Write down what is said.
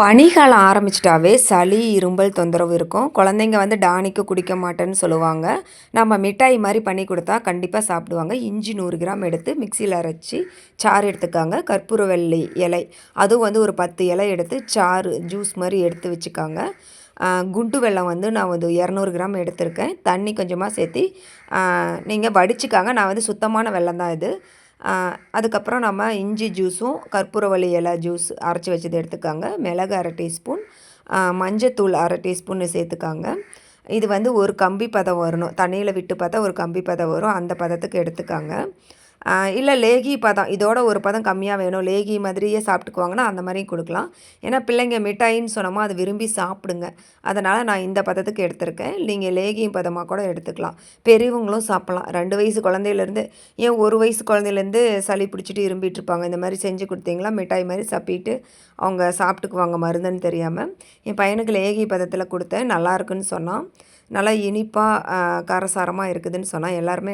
பனிகாலம் ஆரம்பிச்சிட்டாவே சளி இரும்பல் தொந்தரவு இருக்கும். குழந்தைங்க வந்து டானிக்கு குடிக்க மாட்டேன்னு சொல்லுவாங்க. நம்ம மிட்டாய் மாதிரி பண்ணி கொடுத்தா கண்டிப்பாக சாப்பிடுவாங்க. இஞ்சி நூறு கிராம் எடுத்து மிக்சியில் அரைச்சி சாறு எடுத்துக்காங்க. கற்பூரவள்ளி இலை அதுவும் வந்து ஒரு பத்து இலை எடுத்து சாறு ஜூஸ் மாதிரி எடுத்து வச்சுக்காங்க. குண்டு வெள்ளம் வந்து நான் வந்து இரநூறு கிராம் எடுத்திருக்கேன். தண்ணி கொஞ்சமாக சேர்த்தி நீங்கள் வடிச்சுக்காங்க. நான் வந்து சுத்தமான வெள்ளம் தான் இது. அதுக்கப்புறம் நம்ம இஞ்சி ஜூஸும் கற்பூரவள்ளி இலை ஜூஸ் அரைச்சி வச்சது எடுத்துக்காங்க. மிளகு அரை டீஸ்பூன் மஞ்சத்தூள் அரை டீஸ்பூன் சேர்த்துக்காங்க. இது வந்து ஒரு கம்பி பதம் வரணும். தண்ணியில் விட்டு பார்த்தா ஒரு கம்பி பதம் வரும். அந்த பதத்துக்கு எடுத்துக்காங்க. இல்லை லேகி பதம் இதோட ஒரு பதம் கம்மியாக வேணும். லேகி மாதிரியே சாப்பிட்டுக்குவாங்கன்னா அந்த மாதிரியும் கொடுக்கலாம். ஏன்னா பிள்ளைங்க மிட்டாயின்னு சொன்னோமோ அது விரும்பி சாப்பிடுங்க. அதனால் நான் இந்த பதத்துக்கு எடுத்திருக்கேன். நீங்கள் லேகி பதமாக கூட எடுத்துக்கலாம். பெரியவங்களும் சாப்பிட்லாம். ரெண்டு வயசு குழந்தையிலேருந்து ஏன் ஒரு வயசு குழந்தையிலேருந்து சளி பிடிச்சிட்டு இரும்பிட்டு இருப்பாங்க இந்த மாதிரி செஞ்சு கொடுத்தீங்களா மிட்டாய் மாதிரி சப்பிட்டு அவங்க சாப்பிட்டுக்குவாங்க மருந்துன்னு தெரியாமல் என் பையனுக்கு லேகி பதத்தில் கொடுத்தேன். நல்லா இருக்குன்னு சொன்னான். நல்லா இனிப்பாக காரசாரமாக இருக்குதுன்னு சொன்னால் எல்லாருமே